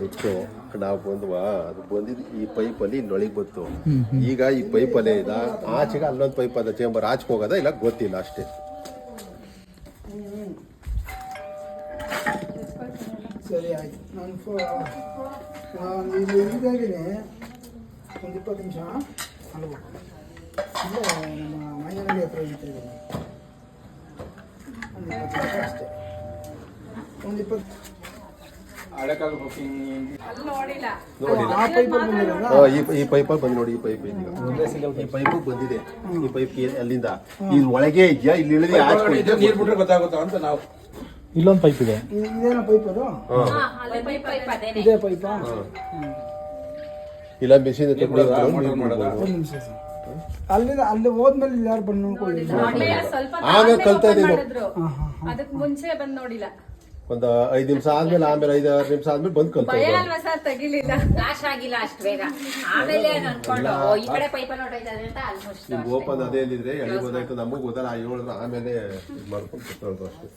ಬಿಟ್ಟು ನಾವು ಬಂದ್ವಾ? ಅದು ಬಂದಿದ್ದು ಈ ಪೈಪಲ್ಲಿ ನೊಳಿಗೆ ಬಂತು. ಈಗ ಈ ಪೈಪಲ್ಲೇ ಇದ. ಆಚೆಗೆ ಅಲ್ಲೊಂದು ಪೈಪ್ ಅದ. ಚೇಂಬರ್ ಆಚೆಗೆ ಹೋಗೋದ? ಇಲ್ಲ ಗೊತ್ತಿಲ್ಲ ಅಷ್ಟೇ. ಸರಿ ಆಯ್ತು. ನಾನು ಫೋ ನಾನು ಇಲ್ಲಿ ಇದಾಗಿನೇ ಒಂದು ಇಪ್ಪತ್ತು ನಿಮಿಷ. ಅಲ್ವ ಇಲ್ಲ ನಮ್ಮ ಮನೆಯಲ್ಲಿ ಹತ್ರ ಇದ್ದೀನಿ. ಅಷ್ಟೇ ಒಂದು ಇಪ್ಪತ್ತು. ನೋಡಿಲ್ಲ ಆ ಪೈಪ್ ಬಂದಿರಲ್ಲ ಆ, ಈ ಈ ಪೈಪಲ್ಲಿ ಬಂದು ನೋಡಿ ಈ ಪೈಪ್ ಇದೀಗ ಈ ಪೈಪ್ ಬಂದಿದೆ. ಈ ಪೈಪ್ ಅಲ್ಲಿಂದ. ಇಲ್ಲಿ ಒಳಗೆ ಇದೆಯಾ? ಇಲ್ಲಿ ಇಳಿದು ಆಚೆ ನೀರ್ ಬಿಟ್ರೆ ಗೊತ್ತಾಗುತ್ತಾ ಅಂತ ನಾವು. ಇಲ್ಲೊಂದು ಪೈಪ್ ಇದೆ. ಇ- ಇದೇನೋ ಪೈಪ್ ಅದು? ಇದೇ ಪೈಪಾ ಇಲ್ಲ ಮಿಷಿನ್ ಒಂದು ನಿಮಿಷ ಸರ್. ಅಲ್ಲಿಂದ ಅಲ್ಲಿ ಹೋದ್ಮೇಲೆ ಇಲ್ಲಿ ಯಾರು ಬಂದು ನೋಡ್ಕೊಳ್ಳಿ ಸ್ವಲ್ಪ ಆಮೇಲೆ ಕಲ್ತಾ ಇದ್ದೀನಿ. ಅದಕ್ ಮುಂಚೆ ಬಂದ್ ನೋಡಿಲ್ಲ. ಒಂದು ಐದ್ ನಿಮಿಷ ಆದ್ಮೇಲೆ ಆಮೇಲೆ ಐದ್ ಆರು ನಿಮಿಷ ಆದ್ಮೇಲೆ ಬಂದು ಕಲ್ತಾ ಭಯ. ಅಲ್ವಾ ಸರ್ ತೆಗಿಲಿಲ್ಲ. ನಾಶ ಆಗಿಲ್ಲ ಅಷ್ಟು ಬೇಗ. ಆಮೇಲೆ ಅನ್ಕೊಂಡು ಓ, ಈ ಕಡೆ ಪೈಪಲ್ಲಿ ಹೊರಟೈತದೆ ಅಂತ ಆಲ್ಮೋಸ್ಟ್ ಈಗ ಓಪನ್ ಅದೇ ಇಲ್ಲಿದ್ರೆ ಗೊತ್ತಾಯ್ತು ನಮಗೂ ಗೊತ್ತಲ್ಲ ಆ ಹೇಳಿದ್ರೆ ಆಮೇಲೆ ಇದು ಮಾಡ್ಕೊಂಡು ಕೂತ್ಕೊಳ್ಳೋದು ಅಷ್ಟೇ.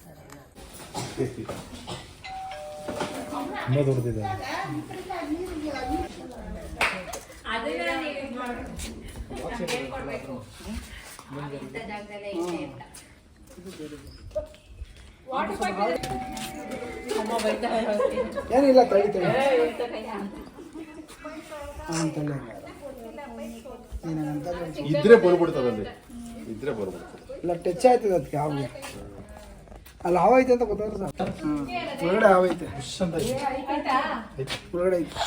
ತುಂಬ ದೊಡ್ಡದಿದೆ ಅದನ್ನ ನೀವು ಮಾಡ್ಬೇಕು. ಏನಿಲ್ಲ. ಅಂತಲ್ಲ ಏನಂತ ಇದ್ರೆ ಬರ್ಬಿಡ್ತದಲ್ಲಿ ಇದ್ರೆ ಬರ್ಬಿಡ್ತದೆ. ಇಲ್ಲ ಟಚ್ ಆಯ್ತದ ಅದಕ್ಕೆ ಹಾವು ಅಲ್ಲಿ ಹಾವೈತೆ ಅಂತ ಹ್ಮ್. ಒಳಗಡೆ ಹಾವೈತೆ ಒಳಗಡೆ ಐತೆ.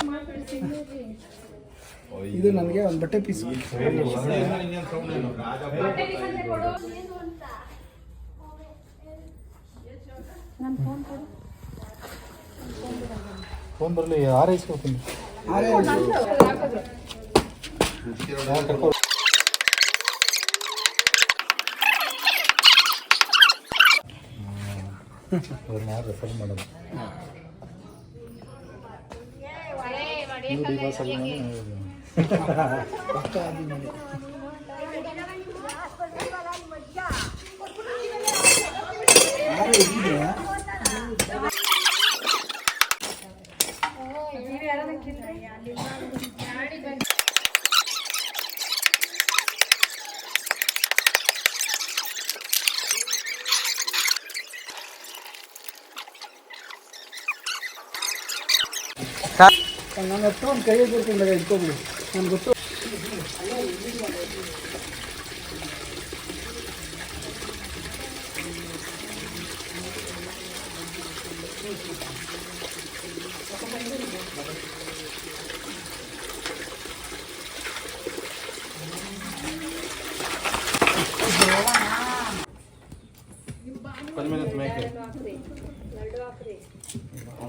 ಇದು ನನಗೆ ಒಂದು ಬಟ್ಟೆ ಪೀಸ್ ಫೋನ್ ಬರಲಿ ಆರೈಸ್ಕೊತೀನಿ ರೆಫರ್ ಮಾಡೋದು ನೋಡಿ ಬಸ್ ಅಲ್ಲ ಕಷ್ಟ ಆದಿ ನೋಡಿ ಆರೇ ಇದೆ ನನ್ನ ಹತ್ರ ಒಂದು ಕೈ ಕೊಡ್ಕೊಂಡಾಗ ಇಟ್ಕೊಬಿಡು ನನ್ಗೆ ಗೊತ್ತು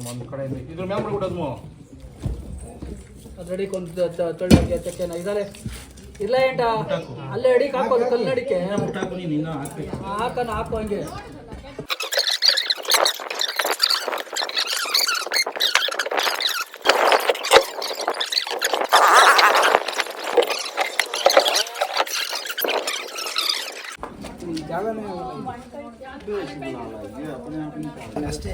ಒಂದು ಕಡೆ ಇದೆ. ಇದ್ರ ಮೇಲೆ ಬಿಡ್ಬಿಡೋದು ಒಂದು ತೊಳ್ಳಿ ಚಕ್ಕೆನ ಇದಲ್ಲೇ ಇಲ್ಲ ಏಂಟ ಅಲ್ಲೇ ಅಡಿಗೆ ಹಾಕೋದು ಕಲ್ಲಡಿಕೆ. ಹಾಕನ ಹಾಕು ಹಂಗೆ. ಅಷ್ಟೇ.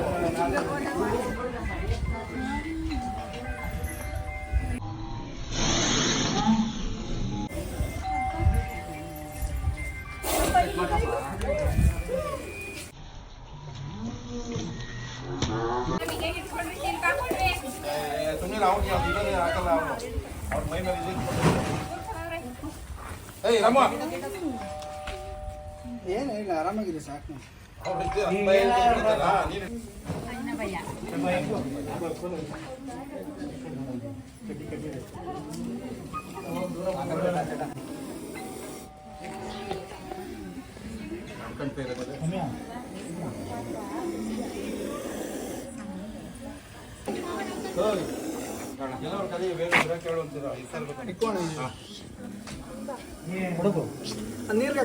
ಅಂತ ಏ, ಚೆನ್ನಾಗ್ ಸಾಕಲ್ಲ ಅವನು ಅವ್ರ ಮೈ ಮೇಲೆ ಇದು ಇಟ್ಕೊಂಡು. ಏಯ್ ರಾಮ ಏನು ಇಲ್ಲ ಆರಾಮಾಗಿದೆ ಸಾಕು ಅವ್ರ ನೀರ್ಗೆ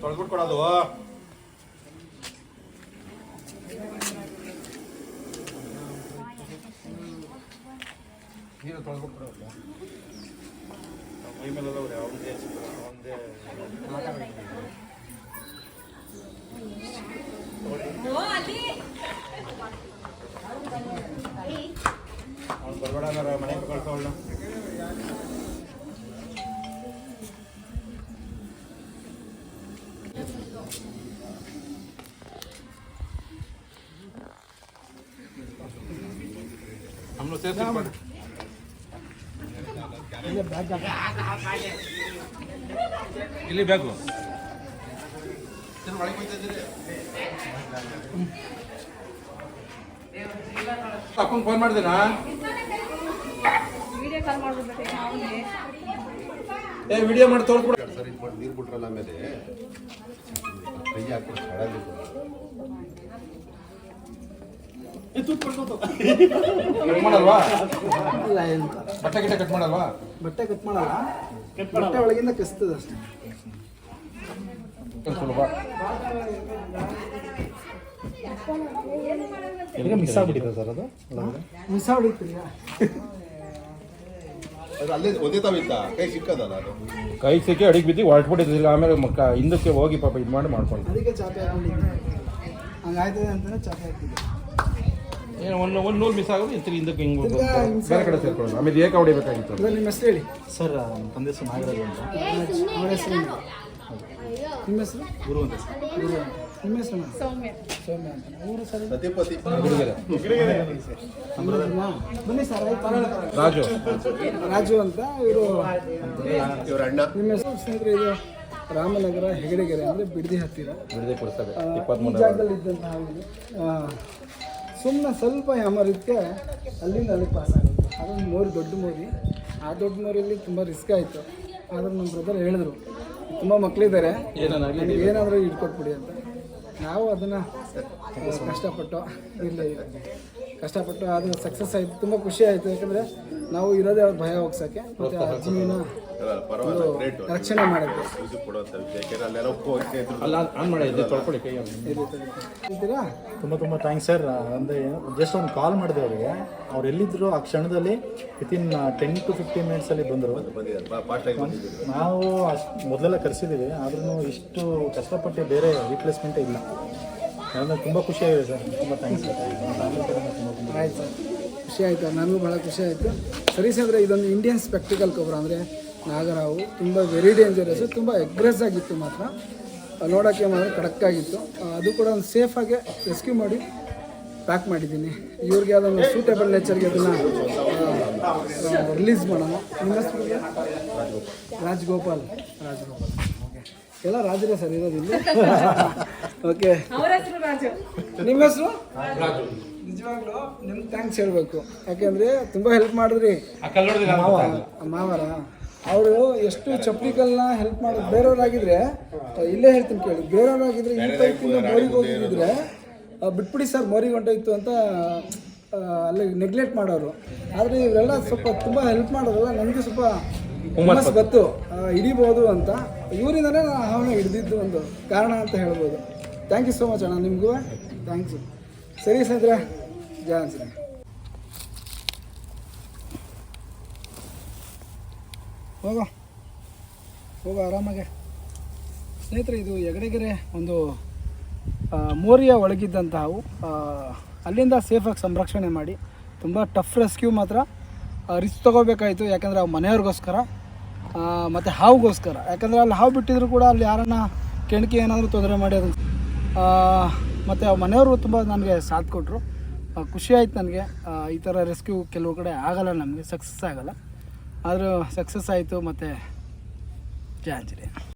ತೊಳ್ದ್ಬಿಟ್ಟು ಕೊಡೋದು ನೀರು ತೊಳ್ದ್ಬಿಟ್ಟು ಕೊಡೋದು ಮೈ ಮೇಲೆಲ್ಲ ಅವ್ರೆ ಅವನದೇ ಅವನದೇ ಅವ್ನು ಬರ್ಬೇಡ ಅಂದ್ರೆ ಕಳ್ಸೋಳ್ನ ನಮ್ಮನ್ನು ಸೇರ್ಸಿ ಇಲ್ಲ ಬೇಕು ಅಪ್ಪಂಗೆ ಫೋನ್ ಮಾಡಿದ್ದೀನಾ ವಿಡಿಯೋ ಕಾಲ್ ಮಾಡ್ಬಿಡ್ಬೇಕು ಅವನಿಗೆ ಏ ವಿಡಿಯೋ ಮಾಡಿ ತೋರಿಸ್ಬಿಡ. ಸರ್ ಇದು ಮಾಡಿ ನೀರು ಬಿಟ್ರಲ್ಲ ಆಮೇಲೆ. ಕೈ ಹಾಕ್ಬಿಟ್ಟು ಸಡನ್ ಕಟ್ ಮಾಡಲ್ವಾ? ಇಲ್ಲ ಏನು ಬಟ್ಟೆ ಗಿಟ್ಟೆ ಕಟ್ ಮಾಡಲ್ವಾ? ಬಟ್ಟೆ ಕಟ್ ಮಾಡಲ್ಲ. ಬಟ್ಟೆ ಒಳಗಿಂದ ಕಸ್ತದ ಅಷ್ಟೇ. ಸುಲಭ ಮಿಸ್ ಆಗ್ಬಿಟ್ಟಿದೆ ಸರ್ ಅದು? ಮಿಸ್ ಹೊಡಿತೀರಿ ಅದು ಅಲ್ಲೇ ಒಂದೇ ತಾವಿತ್ತ ಕೈ ಸಿಕ್ಕದಲ್ಲ ಅದು? ಕೈ ಸಿಕ್ಕಿ ಅಡಿಗೆ ಬಿದ್ದು ಹೊರಟ್ಬಿಟ್ಟಿದ್ದಿಲ್ಲ ಆಮೇಲೆ ಮಕ್ಕ ಹಿಂದಕ್ಕೆ ಹೋಗಿ ಪಾಪ ಇದು ಮಾಡಿ ಮಾಡ್ಕೊಂಡು ಅದಕ್ಕೆ ಚಾಪೆ ಹಾಕೊಂಡಿದ್ದೆ ಹಂಗಾಯ್ತದೆ ಅಂತಲೇ ಚಾಪೆ ಹಾಕಿದ್ದೆ ಏನು ಒಂದು ಒಂದು ನೂರು ಮಿಸ್ ಆಗೋದು ಇತ್ತು ಹಿಂದಕ್ಕೆ ಹಿಂಗೆ ಬೇರೆ ಕಡೆ ಸೇರ್ಕೊಳ್ಳೋದು ಆಮೇಲೆ ಏಕ ಹೊಡಿಬೇಕಾಗಿತ್ತು ಇವಾಗ ನಿಮ್ಮ ಹೆಸರು ಹೇಳಿ? ಸರ್ ನಮ್ಮ ತಂದೆ ಹೆಸರು ನಾಗರಾಜ್ ಅಂತ. ಅವರ ಹೆಸರು ನಿಮ್ಮ ಹೆಸರು? ಗುರು ಅಂತ. ಸರ್ ಗುರು ಅಂತ. ನಿಮ್ಮ ಹೆಸರು ಏನು? ಸೌಮ್ಯ. ಸೌಮ್ಯ ಅಂತ. ಊರು ಸರ್? ಸತಿಪತಿ ನಮ್ಮೂರನ್ನ? ಬನ್ನಿ ಸರ್ ರಾಜು. ರಾಜು ಅಂತ ಇವರು. ಇವ್ರ ಅಣ್ಣ. ನಿಮ್ಮ ಹೆಸರು ಸ್ನೇಹಿತರೆ ಇದು ರಾಮನಗರ ಹೆಗಡೆಗೆರೆ ಅಂದರೆ ಬಿಡದಿ ಹತ್ತಿರ. ಬಿಡದಿ ಕೊಡ್ತಾರೆ ಜಾಗದಲ್ಲಿ ಇದ್ದಂತಹ ಸುಮ್ಮನೆ ಸ್ವಲ್ಪ ಯಾಮರಿದ್ಕೆ ಅಲ್ಲಿಂದ ಅಲ್ಲಿ ಪಾಸ್ ಆಗುತ್ತೆ. ಅದೊಂದು ಮೋರಿ ದೊಡ್ಡ ಮೋರಿ. ಆ ದೊಡ್ಡ ಮೋರಿಯಲ್ಲಿ ತುಂಬ ರಿಸ್ಕ್ ಆಯಿತು. ಆದ್ರೆ ನಮ್ಮ ಬ್ರದರ್ ಹೇಳಿದ್ರು ತುಂಬ ಮಕ್ಕಳಿದ್ದಾರೆ ಏನಾದರೂ ಇಟ್ಕೊಟ್ಬಿಡಿ ಅಂತ. ನಾವು ಅದನ್ನು ಕಷ್ಟಪಟ್ಟು ಇರಲಿ ಕಷ್ಟಪಟ್ಟು ಅದು ಸಕ್ಸಸ್ ಆಯಿತು, ತುಂಬ ಖುಷಿ ಆಯಿತು. ಯಾಕಂದರೆ ನಾವು ಇರೋದೇ ಅವ್ರ ಭಯ ಹೋಗ್ಸೋಕ್ಕೆ ಮತ್ತು ಆ ಜೀವನ ರಕ್ಷಣೆ ಮಾಡಿದ್ರು. ಇದ್ದೀರಾ ತುಂಬ ತುಂಬ ಥ್ಯಾಂಕ್ಸ್ ಸರ್ ಅಂದರೆ ಜಸ್ಟ್ ಒಂದು ಕಾಲ್ ಮಾಡಿದೆ ಅವರಿಗೆ. ಅವ್ರು ಎಲ್ಲಿದ್ರು ಆ ಕ್ಷಣದಲ್ಲಿ ವಿತಿನ್ ಟೆನ್ ಟು ಫಿಫ್ಟೀನ್ ಮಿನಿಟ್ಸಲ್ಲಿ ಬಂದರು. ಬಂದಿದ್ದಾರೆ ಫಾಸ್ಟ್ ಆಗಿ ಬಂದಿದ್ರು ನಾವು ಅಷ್ಟು ಮೊದಲೆಲ್ಲ ಕರೆಸಿದ್ದೀವಿ ಆದ್ರೂ ಇಷ್ಟು ಕಷ್ಟಪಟ್ಟು ಬೇರೆ ರಿಪ್ಲೇಸ್ಮೆಂಟ್ ಇಲ್ಲ. ನನಗೆ ತುಂಬ ಖುಷಿಯಾಗಿದೆ ಸರ್ ತುಂಬ ಥ್ಯಾಂಕ್ಸ್ ಸರ್ ಆಯ್ತು ಸರ್ ಖುಷಿ ಆಯಿತು ನನಗೂ ಭಾಳ ಖುಷಿ ಆಯಿತು. ಸರಿ ಅಂದರೆ ಇದೊಂದು ಇಂಡಿಯನ್ ಸ್ಪೆಕ್ಟಿಕಲ್ ಕೊಬ್ಬರ ಅಂದರೆ ನಾಗರಾವು ತುಂಬ ವೆರಿ ಡೇಂಜರಸ್ ತುಂಬ ಎಗ್ರೆಸ್ ಆಗಿತ್ತು ಮಾತ್ರ. ನೋಡೋಕ್ಕೆ ಮಾತ್ರ ಕಡಕ್ಕಾಗಿತ್ತು ಅದು ಕೂಡ ಒಂದು ಸೇಫಾಗಿ ರೆಸ್ಕ್ಯೂ ಮಾಡಿ ಪ್ಯಾಕ್ ಮಾಡಿದ್ದೀನಿ. ಇವ್ರಿಗೆ ಅದೊಂದು ಸೂಟೇಬಲ್ ನೇಚರ್ಗೆ ಅದನ್ನು ರಿಲೀಸ್ ಮಾಡೋಣ. ನಿಮ್ಮ ಹೆಸರು ರಾಜ್ಗೋಪಾಲ್. ರಾಜ್ಗೋಪಾಲ್. ಓಕೆ ಎಲ್ಲ ರಾಜರೇ ಸರ್ ಇರೋದಿಲ್ಲ ಓಕೆ ಅವರ ಹೆಸರು ರಾಜು. ನಿಮ್ಮ ಹೆಸರು? ನಿಜವಾಗ್ಲೂ ನಿಮ್ಗೆ ಥ್ಯಾಂಕ್ಸ್ ಹೇಳಬೇಕು. ಯಾಕೆಂದ್ರೆ ತುಂಬಾ ಹೆಲ್ಪ್ ಮಾಡಿದ್ರಿ. ಮಾವರ? ಅವರು ಎಷ್ಟು ಚಪ್ಲಿಕಲ್ನ ಹೆಲ್ಪ್ ಮಾಡೋದು ಬೇರೆಯವ್ರಾಗಿದ್ರೆ ಇಲ್ಲೇ ಹೇಳ್ತೀನಿ ಕೇಳಿ. ಬೇರೆಯವರಾಗಿದ್ರೆ ಈ ಟೈಪಿಂದ ಮೋರಿಗೆ ಹೋಗಿದ್ರೆ ಬಿಟ್ಬಿಡಿ ಸರ್ ಮೋರಿಗೆ ಹೊಂಟೋಯ್ತು ಅಂತ ಅಲ್ಲಿ ನೆಗ್ಲೆಕ್ಟ್ ಮಾಡೋರು. ಆದರೆ ಇವರೆಲ್ಲ ಸ್ವಲ್ಪ ತುಂಬ ಹೆಲ್ಪ್ ಮಾಡೋದಲ್ಲ ನನಗೆ ಸ್ವಲ್ಪ ಹುಮ್ಮಸ್ ಗೊತ್ತು ಹಿಡಿಬೋದು ಅಂತ. ಇವರಿಂದನೇ ನಾನು ಆಹ್ವಾನ ಹಿಡಿದಿದ್ದು ಒಂದು ಕಾರಣ ಅಂತ ಹೇಳ್ಬೋದು. ಥ್ಯಾಂಕ್ ಯು ಸೋ ಮಚ್ ಅಣ್ಣ. ನಿಮಗೂ ಥ್ಯಾಂಕ್ಸ್ ಸರಿ ಸ್ನೇಹಿತರೆ. ಜಯ ಹೋಗೋ. ಹೋಗೋ ಆರಾಮಾಗೆ. ಸ್ನೇಹಿತರೆ, ಇದು ಹೆಗಡೆಗೆರೆ ಒಂದು ಮೋರಿಯ ಒಳಗಿದ್ದಂತಹವು ಅಲ್ಲಿಂದ ಸೇಫಾಗಿ ಸಂರಕ್ಷಣೆ ಮಾಡಿ, ತುಂಬ ಟಫ್ ರೆಸ್ಕ್ಯೂ ಮಾತ್ರ ರಿಸ್ಕ್ ತೊಗೋಬೇಕಾಯಿತು, ಯಾಕಂದರೆ ಆ ಮನೆಯವ್ರಿಗೋಸ್ಕರ ಮತ್ತು ಹಾವುಗೋಸ್ಕರ. ಯಾಕಂದರೆ ಅಲ್ಲಿ ಹಾವು ಬಿಟ್ಟಿದ್ರು ಕೂಡ ಅಲ್ಲಿ ಯಾರನ್ನ ಕೆಣಕಿ ಏನಾದರೂ ತೊಂದರೆ ಮಾಡಿ ಅದನ್ನು ಮತ್ತು ಆ ಮನೆಯವರು ತುಂಬ ನನಗೆ ಸಾಥ್ ಕೊಟ್ಟರು ಖುಷಿ ಆಯ್ತು ನನಗೆ. ಈ ಥರ ರೆಸ್ಕ್ಯೂ ಕೆಲವು ಕಡೆ ಆಗಲ್ಲ ನಮಗೆ ಸಕ್ಸಸ್ ಆಗಲ್ಲ. ಆದರೂ ಸಕ್ಸಸ್ ಆಯಿತು ಮತ್ತು ಜಯ ಆಂಜನೇಯ.